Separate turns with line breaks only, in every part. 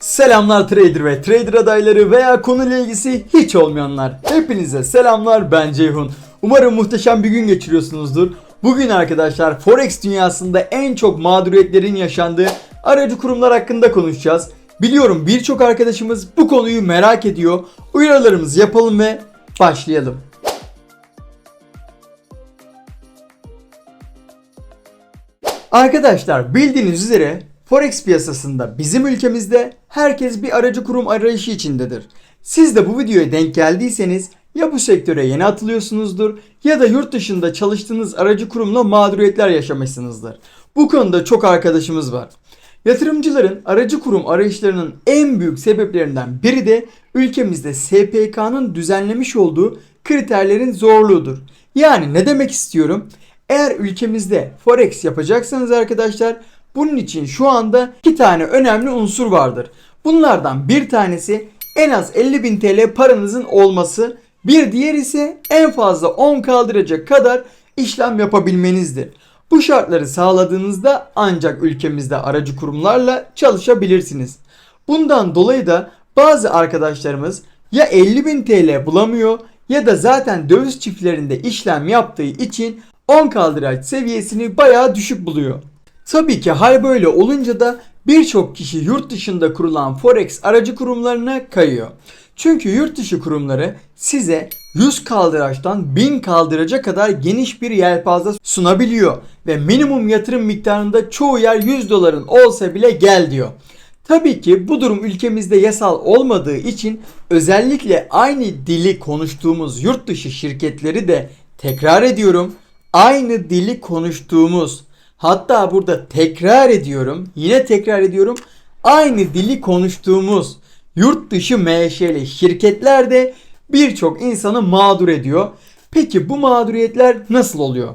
Selamlar trader ve trader adayları veya konuyla ilgisi hiç olmayanlar. Hepinize selamlar ben Ceyhun. Umarım muhteşem bir gün geçiriyorsunuzdur. Bugün arkadaşlar Forex dünyasında en çok mağduriyetlerin yaşandığı aracı kurumlar hakkında konuşacağız. Biliyorum birçok arkadaşımız bu konuyu merak ediyor. Uyarılarımızı yapalım ve başlayalım. Arkadaşlar bildiğiniz üzere Forex piyasasında bizim ülkemizde herkes bir aracı kurum arayışı içindedir. Siz de bu videoya denk geldiyseniz ya bu sektöre yeni atılıyorsunuzdur ya da yurt dışında çalıştığınız aracı kurumla mağduriyetler yaşamışsınızdır. Bu konuda çok arkadaşımız var. Yatırımcıların aracı kurum arayışlarının en büyük sebeplerinden biri de ülkemizde SPK'nın düzenlemiş olduğu kriterlerin zorluğudur. Yani ne demek istiyorum? Eğer ülkemizde forex yapacaksanız arkadaşlar bunun için şu anda iki tane önemli unsur vardır. Bunlardan bir tanesi en az 50.000 TL paranızın olması, bir diğer ise en fazla 10 kaldıracak kadar işlem yapabilmenizdir. Bu şartları sağladığınızda ancak ülkemizde aracı kurumlarla çalışabilirsiniz. Bundan dolayı da bazı arkadaşlarımız ya 50.000 TL bulamıyor ya da zaten döviz çiftlerinde işlem yaptığı için 10 kaldıraç seviyesini bayağı düşük buluyor. Tabii ki hal böyle olunca da birçok kişi yurt dışında kurulan forex aracı kurumlarına kayıyor. Çünkü yurt dışı kurumları size 100 kaldıraçtan 1000 kaldıraca kadar geniş bir yelpaze sunabiliyor ve minimum yatırım miktarında çoğu yer 100 doların olsa bile gel diyor. Tabii ki bu durum ülkemizde yasal olmadığı için özellikle aynı dili konuştuğumuz yurt dışı şirketleri de tekrar ediyorum aynı dili konuştuğumuz hatta burada tekrar ediyorum yine tekrar ediyorum aynı dili konuştuğumuz yurt dışı menşeli şirketler de birçok insanı mağdur ediyor. Peki bu mağduriyetler nasıl oluyor?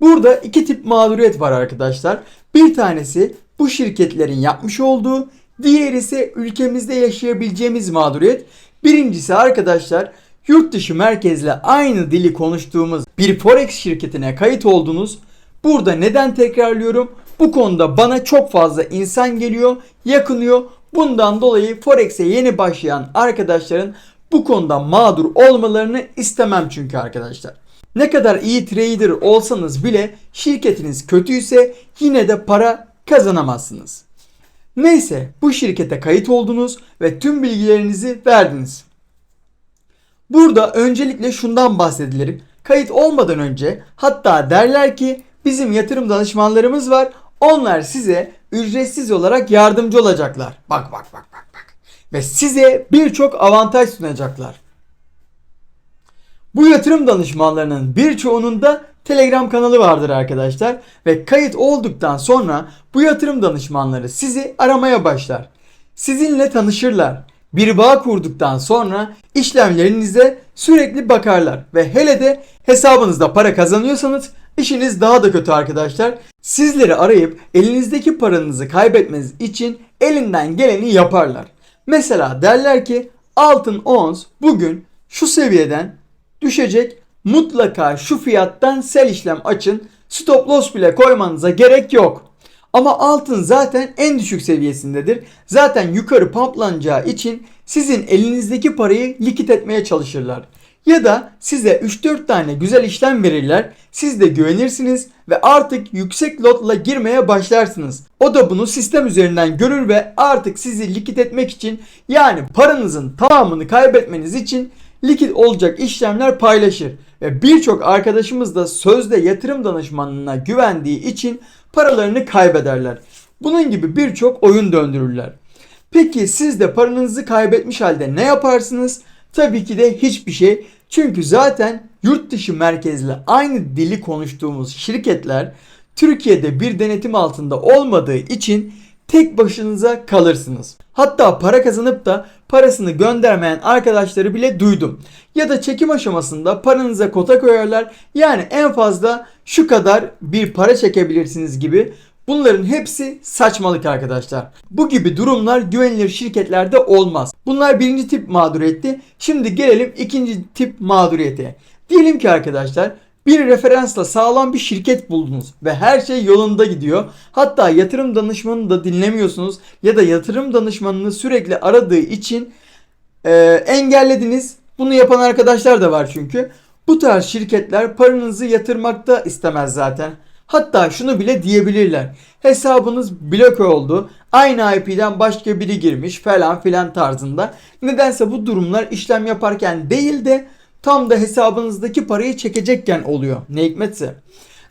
Burada iki tip mağduriyet var arkadaşlar. Bir tanesi bu şirketlerin yapmış olduğu, diğeri ise ülkemizde yaşayabileceğimiz mağduriyet. Birincisi arkadaşlar yurt dışı merkezle aynı dili konuştuğumuz bir forex şirketine kayıt oldunuz. Burada neden tekrarlıyorum? Bu konuda bana çok fazla insan geliyor, yakınıyor. Bundan dolayı Forex'e yeni başlayan arkadaşların bu konuda mağdur olmalarını istemem çünkü arkadaşlar. Ne kadar iyi trader olsanız bile şirketiniz kötüyse yine de para kazanamazsınız. Neyse bu şirkete kayıt oldunuz ve tüm bilgilerinizi verdiniz. Burada öncelikle şundan bahsedilir. Kayıt olmadan önce hatta derler ki bizim yatırım danışmanlarımız var. Onlar size ücretsiz olarak yardımcı olacaklar. Bak bak bak bak bak. Ve size birçok avantaj sunacaklar. Bu yatırım danışmanlarının birçoğunun da Telegram kanalı vardır arkadaşlar ve kayıt olduktan sonra bu yatırım danışmanları sizi aramaya başlar. Sizinle tanışırlar. Bir bağ kurduktan sonra işlemlerinize sürekli bakarlar ve hele de hesabınızda para kazanıyorsanız işiniz daha da kötü arkadaşlar. Sizleri arayıp elinizdeki paranızı kaybetmeniz için elinden geleni yaparlar. Mesela derler ki altın ons bugün şu seviyeden düşecek mutlaka şu fiyattan sel işlem açın stop loss bile koymanıza gerek yok. Ama altın zaten en düşük seviyesindedir. Zaten yukarı pumplanacağı için sizin elinizdeki parayı likit etmeye çalışırlar. Ya da size 3-4 tane güzel işlem verirler. Siz de güvenirsiniz ve artık yüksek lotla girmeye başlarsınız. O da bunu sistem üzerinden görür ve artık sizi likit etmek için yani paranızın tamamını kaybetmeniz için likit olacak işlemler paylaşır. Ve birçok arkadaşımız da sözde yatırım danışmanına güvendiği için paralarını kaybederler. Bunun gibi birçok oyun döndürürler. Peki siz de paranızı kaybetmiş halde ne yaparsınız? Tabii ki de hiçbir şey. Çünkü zaten yurt dışı merkezli aynı dili konuştuğumuz şirketler Türkiye'de bir denetim altında olmadığı için tek başınıza kalırsınız. Hatta para kazanıp da parasını göndermeyen arkadaşları bile duydum. Ya da çekim aşamasında paranıza kota koyarlar. Yani en fazla şu kadar bir para çekebilirsiniz gibi. Bunların hepsi saçmalık arkadaşlar. Bu gibi durumlar güvenilir şirketlerde olmaz. Bunlar birinci tip mağduriyetti. Şimdi gelelim ikinci tip mağduriyete. Diyelim ki arkadaşlar bir referansla sağlam bir şirket buldunuz ve her şey yolunda gidiyor. Hatta yatırım danışmanını da dinlemiyorsunuz ya da yatırım danışmanını sürekli aradığı için e, engellediniz. Bunu yapan arkadaşlar da var çünkü. Bu tarz şirketler paranızı yatırmakta istemez zaten. Hatta şunu bile diyebilirler. Hesabınız bloke oldu. Aynı IP'den başka biri girmiş falan filan tarzında. Nedense bu durumlar işlem yaparken değil de tam da hesabınızdaki parayı çekecekken oluyor. Ne hikmetse.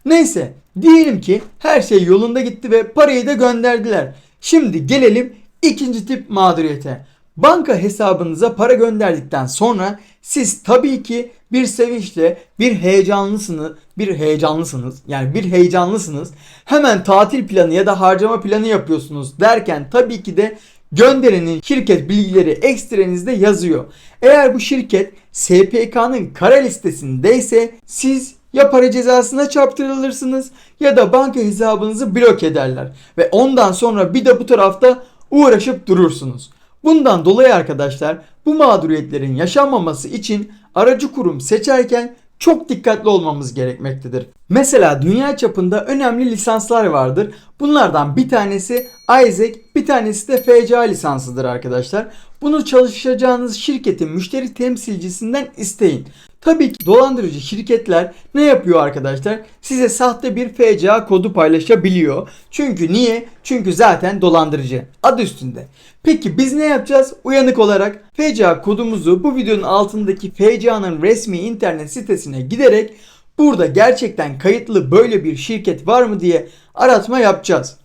Neyse diyelim ki her şey yolunda gitti ve parayı da gönderdiler. Şimdi gelelim ikinci tip mağduriyete. Banka hesabınıza para gönderdikten sonra siz tabii ki bir sevinçle bir heyecanlısınız, bir heyecanlısınız. Yani bir heyecanlısınız. Hemen tatil planı ya da harcama planı yapıyorsunuz derken tabii ki de gönderenin şirket bilgileri ekstrenizde yazıyor. Eğer bu şirket SPK'nın kara listesindeyse siz ya para cezasına çarptırılırsınız ya da banka hesabınızı blok ederler. Ve ondan sonra bir de bu tarafta uğraşıp durursunuz. Bundan dolayı arkadaşlar bu mağduriyetlerin yaşanmaması için aracı kurum seçerken çok dikkatli olmamız gerekmektedir. Mesela dünya çapında önemli lisanslar vardır. Bunlardan bir tanesi Isaac, bir tanesi de FCA lisansıdır arkadaşlar. Bunu çalışacağınız şirketin müşteri temsilcisinden isteyin. Tabii ki dolandırıcı şirketler ne yapıyor arkadaşlar? Size sahte bir FCA kodu paylaşabiliyor. Çünkü niye? Çünkü zaten dolandırıcı. Adı üstünde. Peki biz ne yapacağız? Uyanık olarak FCA kodumuzu bu videonun altındaki FCA'nın resmi internet sitesine giderek burada gerçekten kayıtlı böyle bir şirket var mı diye aratma yapacağız.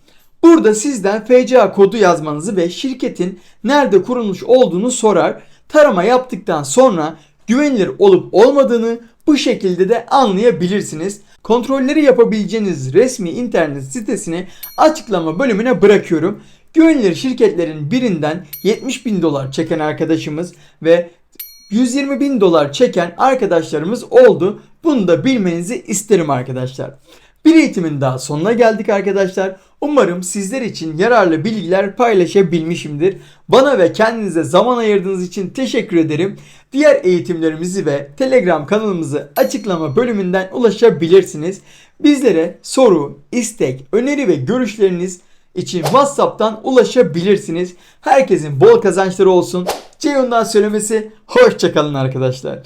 Burada sizden FCA kodu yazmanızı ve şirketin nerede kurulmuş olduğunu sorar. Tarama yaptıktan sonra güvenilir olup olmadığını bu şekilde de anlayabilirsiniz. Kontrolleri yapabileceğiniz resmi internet sitesini açıklama bölümüne bırakıyorum. Güvenilir şirketlerin birinden 70 bin dolar çeken arkadaşımız ve 120 bin dolar çeken arkadaşlarımız oldu. Bunu da bilmenizi isterim arkadaşlar. Bir eğitimin daha sonuna geldik arkadaşlar. Umarım sizler için yararlı bilgiler paylaşabilmişimdir. Bana ve kendinize zaman ayırdığınız için teşekkür ederim. Diğer eğitimlerimizi ve Telegram kanalımızı açıklama bölümünden ulaşabilirsiniz. Bizlere soru, istek, öneri ve görüşleriniz için WhatsApp'tan ulaşabilirsiniz. Herkesin bol kazançları olsun. Ceyhun'dan söylemesi hoşçakalın arkadaşlar.